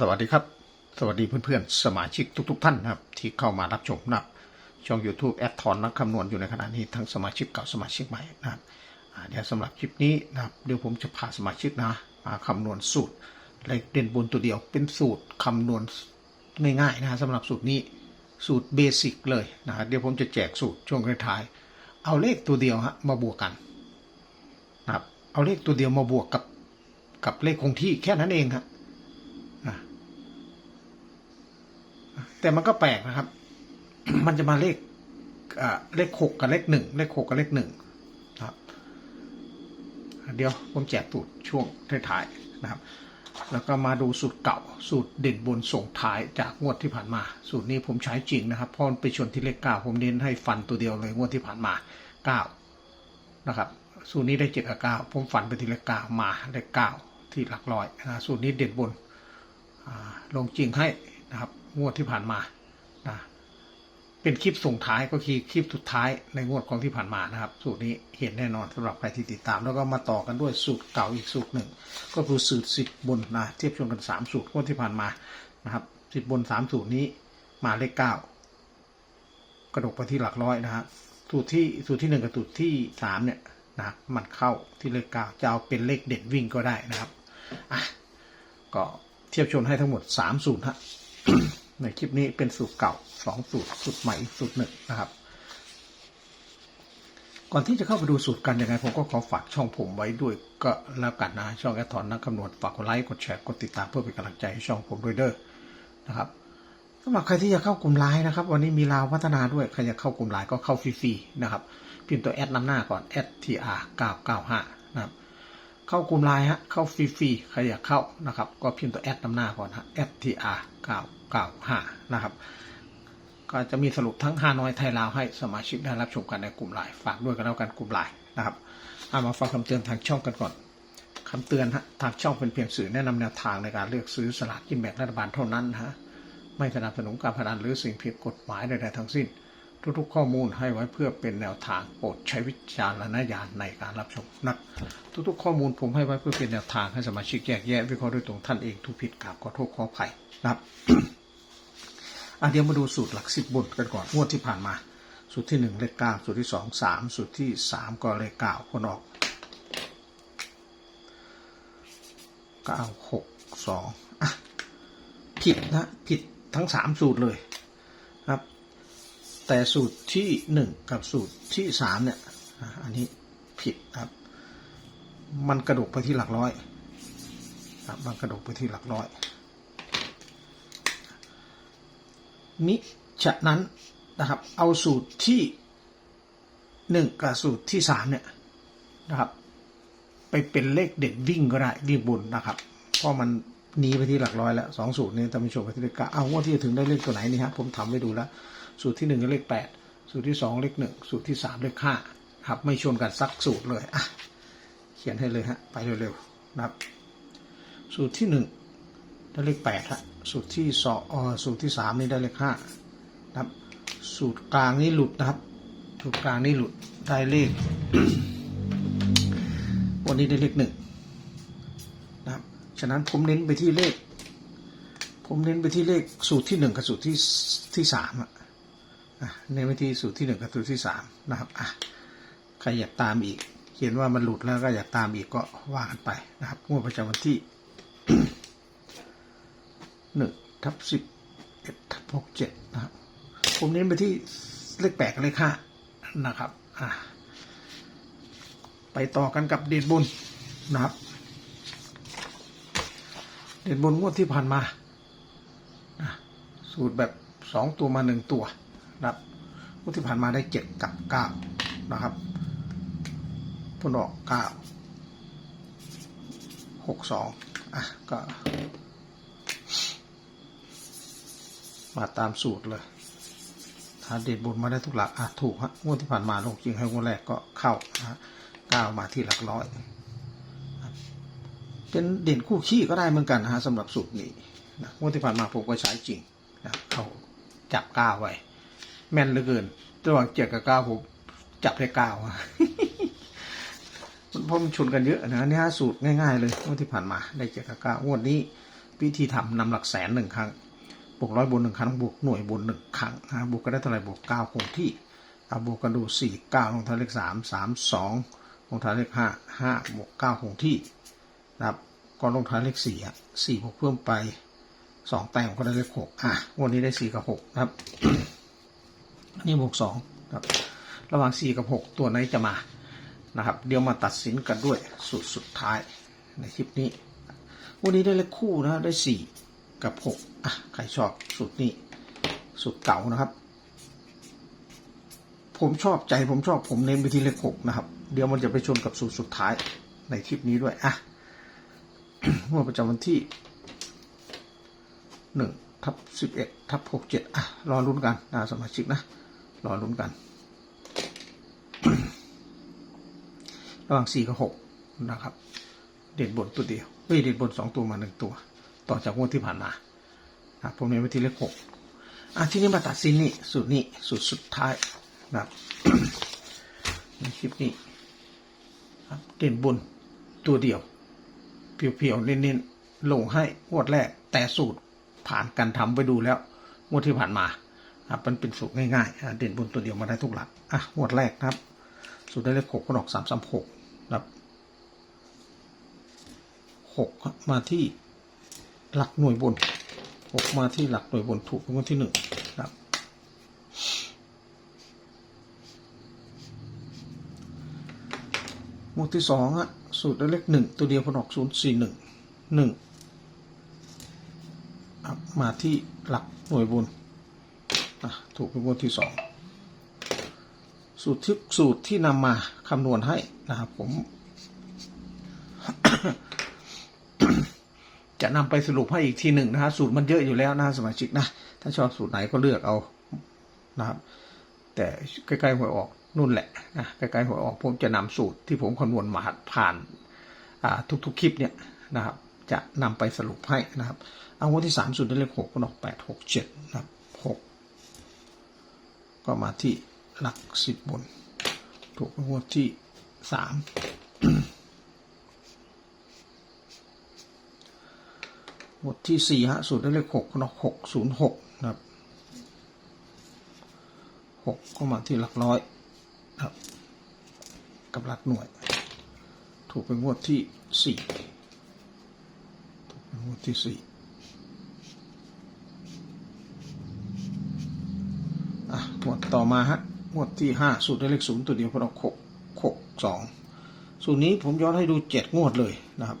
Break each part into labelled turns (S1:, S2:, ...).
S1: สวัสดีครับ สวัสดีเพื่อนๆ สมาชิกทุก ๆ ท่านนะครับ ที่เข้ามารับชมนะครับ ช่อง YouTube แอดทอนนักคำนวณอยู่ในขณะนี้ทั้งสมาชิกเก่าสมาชิกใหม่นะครับเดี๋ยวสำหรับคลิปนี้นะครับเดี๋ยวผมจะพาสมาชิกนะมาคำนวณสูตรเลขเด่นบนตัวเดียวเป็นสูตรคำนวณง่ายๆนะสำหรับสูตรนี้สูตรเบสิกเลยนะเดี๋ยวผมจะแจกสูตรช่วงท้ายๆเอาเลขตัวเดียวฮะมาบวกกันนะครับเอาเลขตัวเดียวมาบวกกับกับเลขคงที่แค่นั้นเองฮะนะ แต่มันก็แปลกนะครับ มันจะมาเลขอ่าเลขหกกับเลขหนึ่งเลขหกกับเลขหนึ่งนะครับเดี๋ยวผมแจกสูตรช่วงท้ายๆนะครับ แล้วก็มาดูสูตรเก่า สูตรเด่นบนส่งท้ายจากงวดที่ผ่านมา สูตรนี้ผมใช้จริงนะครับเพราะมันไปชนที่เลขเก้าผมเน้นให้ฟันตัวเดียวเลยงวดที่ผ่านมาเก้านะครับ สูตรนี้ได้เจ็ดกับเก้าผมฟันไปที่เลขเก้ามาเลขเก้าที่หลักร้อยนะสูตรนี้เด่นบนลงจริงให้นะครับ งวดที่ผ่านมานะเป็นคลิปส่งท้ายก็คือคลิปสุดท้ายในงวดของที่ผ่านมานะครับ สูตรนี้เห็นแน่นอนสำหรับใครที่ติดตาม แล้วก็มาต่อกันด้วยสูตรเก่าอีกสูตรหนึ่ง ก็คือสูตรสิบบนนะเทียบชนกันสามสูตรงวดที่ผ่านมานะครับสิบบนสามสูตรนี้มาเลขเก้ากระดกไปที่หลักร้อยนะฮะสูตรที่สูตรที่หนึ่งกับสูตรที่สามเนี่ยนะมันเข้าที่เลขเก้าจะเอาเป็นเลขเด่นวิ่งก็ได้นะครับอะก็เทียบชนให้ทั้งหมด3สูตรฮะ ในคลิปนี้เป็นสูตรเก่า2สูตรสูตรใหม่อีกสูตรหนึ่งนะครับ ก่อนที่จะเข้าไปดูสูตรกันยังไงผมก็ขอฝากช่องผมไว้ด้วยก็แล้วกันนะช่องแอดทอนนักคำนวณฝากกดไลค์กดแชร์กดติดตามเพื่อเป็นกำลังใจให้ช่องผมด้วยเด้อนะครับสำหรับใครที่จะเข้ากลุ่มไลน์นะครับ วันนี้มีลาวพัฒนาด้วยใครจะเข้ากลุ่มไลน์ก็เข้าฟรีๆนะครับพิมพ์ตัวแอดนำหน้าก่อน @tr 995นะครับ เข้ากลุ่มไลน์ฮะ เข้าฟรีๆ ใครอยากเข้านะครับ ก็พิมพ์ตัวแอดนำหน้าก่อนฮะ ftr 995นะครับ ก็จะมีสรุปทั้งฮานอยไทยลาวให้สมาชิกได้รับชมกันในกลุ่มไลน์ฝากด้วยกันแล้วกันกลุ่มไลน์นะครับเอามาฟังคำเตือนทางช่องกันก่อนคำเตือนฮะทางช่องเป็นเพียงสื่อแนะนำแนวทางในการเลือกซื้อสลากกินแบ่งรัฐบาลเท่านั้นฮะ ไม่สนับสนุนการพนันหรือสิ่งผิดกฎหมายใดๆทั้งสิ้น ทุกๆข้อมูลให้ไว้เพื่อเป็นแนวทางโปรดใช้วิจารณญาณในการรับชมนะทุกๆข้อมูลผมให้ไว้เพื่อเป็นแนวทางให้สมาชิกแยกแยะวิเคราะห์ด้วยตรงท่านเองทุกผิดกราบขอโทษขออภัยนะครับอะเดี๋ยวมาดูสูตรหลักสิบบนกันก่อนงวดที่ผ่านมา สูตรที่หนึ่งเลขเก้าสูตรที่สองสามสูตรที่สามก็เลขเก้าคนออกเก้าหกสองอะผิดนะผิดทั้งสามสูตรเลย แต่สูตรที่หนึ่งกับสูตรที่สามเนี่ยอันนี้ผิดครับ มันกระดกไปที่หลักร้อยครับมันกระดกไปที่หลักร้อยมิฉะนั้นนะครับ เอาสูตรที่หนึ่งกับสูตรที่สามเนี่ยนะครับ ไปเป็นเลขเด่นวิ่งก็ได้วิ่งบนนะครับ เพราะมันหนีไปที่หลักร้อยแล้วสองสูตรนี้ท่านผู้ชมไปที่เลขเก้าเอาว่าที่จะถึงได้เลขตัวไหนนี่ฮะผมทำไว้ดูแล้ว สูตรที่หนึ่งเลขแปดสูตรที่สองเลขหนึ่งสูตรที่สามเลขห้าครับ ไม่ชนกันสักสูตรเลยอะเขียนให้เลยฮะไปเร็วๆนะครับ สูตรที่หนึ่งได้เลขแปดฮะสูตรที่สองสูตรที่สามนี่ได้เลขห้านะครับ สูตรกลางนี่หลุดนะครับ สูตรกลางนี่หลุดได้เลข วันนี้ได้เลขหนึ่งนะครับฉะนั้นผมเน้นไปที่เลข ผมเน้นไปที่เลขสูตรที่หนึ่งกับสูตรที่ที่สามอะ อะเน้นไปที่สูตรที่หนึ่งกับสูตรที่สามนะครับอะใครอยากตามอีกเห็นว่ามันหลุดแล้วก็อยากตามอีกก็ว่ากันไปนะครับงวดประจำวันที่หนึ่งทับสิบเอ็ดทับหกเจ็ดนะครับผมเน้นไปที่เลขแปดกับเลขห้านะครับอะไปต่อกันกับเด่นบุญนะครับ เด่นบนงวดที่ผ่านมานะสูตรแบบสองตัวมาหนึ่งตัว นะครับงวดที่ผ่านมาได้เจ็ดกับเก้านะครับผลออกเก้าหกสองอะก็มาตามสูตรเลยถ้าเด่นบนมาได้ทุกหลักอะถูกฮะงวดที่ผ่านมาลงจริงให้งวดแรกก็เข้านะฮะเก้ามาที่หลักร้อย เป็นเด่นคู่ขี้ก็ได้เหมือนกันนะฮะสำหรับสูตรนี้นะงวดที่ผ่านมาผมก็ใช้จริงนะเขาจับก้าวไว้ แม่นเหลือเกินระหว่างเจ็ดกับเก้าผมจับได้เก้าอะมันเพราะมันชนกันเยอะนะนี่ฮะสูตรง่ายๆเลยงวดที่ผ่านมาได้เจ็ดกับเก้างวดนี้วิธีทำนำหลักแสนหนึ่งครั้งบวกร้อยบนหนึ่งครั้งบวกหน่วยบนหนึ่งครั้งนะบวกก็ได้เท่าไหร่บวกเก้าคงที่เอาบวกกันดูสี่เก้าลงท้ายเลขสามสามสองลงท้ายเลขห้าห้าบวกเก้าคงที่นะครับก็ลงท้ายเลขสี่อะสี่บวกเพิ่มไปสองแต้มก็ได้เลขหกอะวันนี้ได้สี่กับหกนะครับ นนี้บวกสองครับระหว่างสี่กับหกตัวไหนจะมานะครับ เดี๋ยวมาตัดสินกันด้วยสูตรสุดท้ายในคลิปนี้ วันนี้ได้เลขคู่นะได้สี่กับหกอะ ใครชอบสูตรนี้สูตรเก่านะครับ ผมชอบใจผมชอบผมเน้นไปที่เลขหกนะครับ เดี๋ยวมันจะไปชนกับสูตรสุดท้ายในคลิปนี้ด้วย อะเมื่อประจำวันที่หนึ่งทับสิบเอ็ดทับหกเจ็ดอะ รอลุ้นกันนะสมาชิกนะ รอลุ้นกัน ระหว่างสี่กับหกนะครับ เด่นบนตัวเดียวเฮ้ยเด่นบนสองตัวมาหนึ่งตัว ต่อจากงวดที่ผ่านมานะผมเน้นไปที่เลขหกอะที่นี้มาตัดสินนี่สูตรนี้สูตรสุดท้ายนะครับในคลิปนี้ครับเด่นบนตัวเดียว เพียวๆเน้นๆลงให้งวดแรกแต่สูตรผ่านการทำไปดูแล้วงวดที่ผ่านมา ครับมันเป็นสูตรง่ายๆ เด่นบนตัวเดียวมาได้ทุกหลัก อะงวดแรกนะครับ สูตรได้เลขหกก็ออกสามสามหกครับหกมาที่หลักหน่วยบนหกมาที่หลักหน่วยบนถูกเป็นงวดที่หนึ่งครับ หมวดที่สองอะสูตรได้เลขหนึ่งตัวเดียวพนออกศูนย์สี่หนึ่งหนึ่งมาที่หลักหน่วยบน ถูกเป็นหมวดที่สองสูตรที่สูตรที่นำมาคำนวณให้นะครับผม จะนำไปสรุปให้อีกทีหนึ่งนะฮะสูตรมันเยอะอยู่แล้วนะสมาชิกนะ ถ้าชอบสูตรไหนก็เลือกเอานะครับ แต่ใกล้ๆหวยออกนู่นแหละนะใกล้ๆหวยออกผมจะนำสูตรที่ผมคำนวณมาผ่านาทุกๆคลิปเนี่ยนะครับ จะนำไปสรุปให้นะครับ เอางวดที่สามสูตรได้เลขหกก็ออกแปดหกเจ็ดนะครับ ก็มาที่หลักสิบบน ถูกงวดที่สามงวดที่สี่ฮะสูตรได้เลขหกก็ออกหกศูนย์หกนะครับหกก็มาที่หลักร้อยครับ กับหลักหน่วย ถูกเป็นงวดที่สี่ถูกเป็นงวดที่สี่อะงวด ต่อมาฮะงวดที่ห้าสูตรได้เลขศูนย์ตัวเดียวพอเราหกหกสองสูตรนี้ผมย้อนให้ดูเจ็ดงวดเลยนะครับ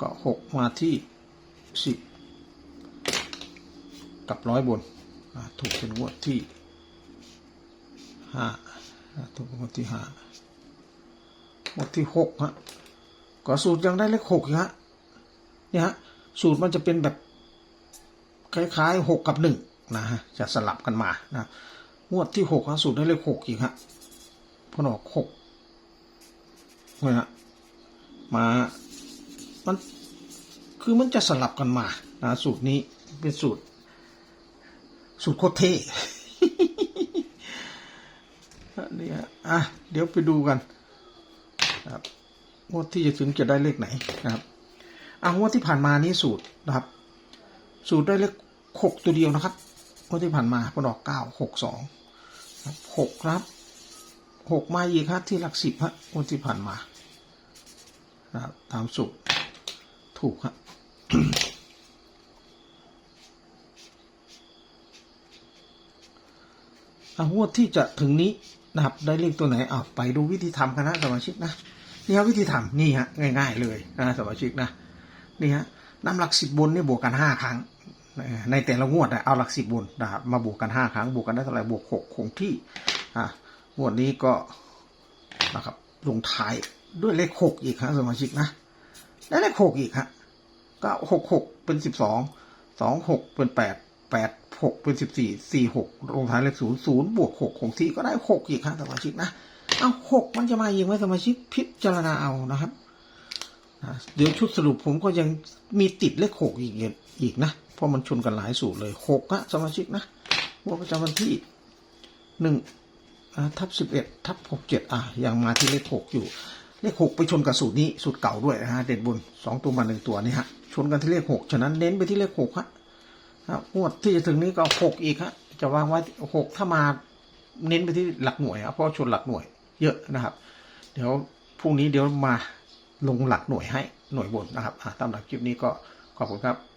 S1: ก็หกมาที่สิบกับร้อยบนถูกเป็นงวดที่ห้าถูกหมวดที่ห้าหมวดที่หกฮะก็สูตรยังได้เลขหกอีกฮะเนี่ยฮะสูตรมันจะเป็นแบบคล้ายๆหกกับหนึ่งนะฮะจะสลับกันมานะ งวดที่หกฮะสูตรได้เลขหกอีกฮะพอนออกหกนี่ยฮะมามันคือมันจะสลับกันมานะสูตรนี้เป็นสูตร สูตรโคตรเท่นี่ฮะอะเดี๋ยวไปดูกันครับงวดที่จะถึงจะได้เลขไหนนะครับอะงวดที่ผ่านมานี้สูตรนะครับ สูตรได้เลขหกตัวเดียวนะครับงวดที่ผ่านมาพอดอกเก้าหกสอง หกครับหกมาอีกครับที่หลักสิบฮะงวดที่ผ่านมานะครับตามสูตรถูกครับอะงวดที่จะถึงนี้นะครับได้เลขตัวไหนอะไปดูวิธีทำกันนะสมาชิกนะนี่ฮะวิธีทำนี่ฮะง่าย ๆ เลยนะสมาชิกนะนี่ฮะนำหลักสิบบนนี่บวกกันห้าครั้ง ในแต่ละงวดนะเอาหลักสิบบนนะครับมาบวกกันห้าครั้งบวกกันได้เท่าไหร่บวกหกคงที่อะงวดนี้ก็นะครับลงท้ายด้วยเลขหกอีกฮะสมาชิกนะได้เลขหกอีกฮะก็หกหกเป็นสิบสองสองหกเป็นแปดแปดหกเป็นสิบสี่สี่หกลงท้ายเลขศูนย์ศูนย์บวกหกของที่ก็ได้หกอีกครับสมาชิกนะเอาหกมันจะมาอีกไหมสมาชิกพิจารณาเอานะครับเดี๋ยวชุดสรุปผมก็ยังมีติดเลขหกอีกอีกนะ เพราะมันชนกันหลายสูตรเลยหกนะสมาชิกนะงวดประจำวันที่หนึ่งทับสิบเอ็ดทับหกเจ็ดอะยังมาที่เลขหกอยู่ เลขหกไปชนกับสูตรนี้สูตรเก่าด้วยนะฮะเด่นบนสองตัวมาหนึ่งตัวนี่ฮะชนกันที่เลขหกฉะนั้นเน้นไปที่เลขหกฮะครับงวดที่จะถึงนี้ก็หกอีกฮะจะวางไว้หกถ้ามาเน้นไปที่หลักหน่วยครับเพราะชนหลักหน่วยเยอะนะครับ เดี๋ยวพรุ่งนี้เดี๋ยวมาลงหลักหน่วยให้หน่วยบนนะครับตามหลักคลิปนี้ก็ขอบคุณครับ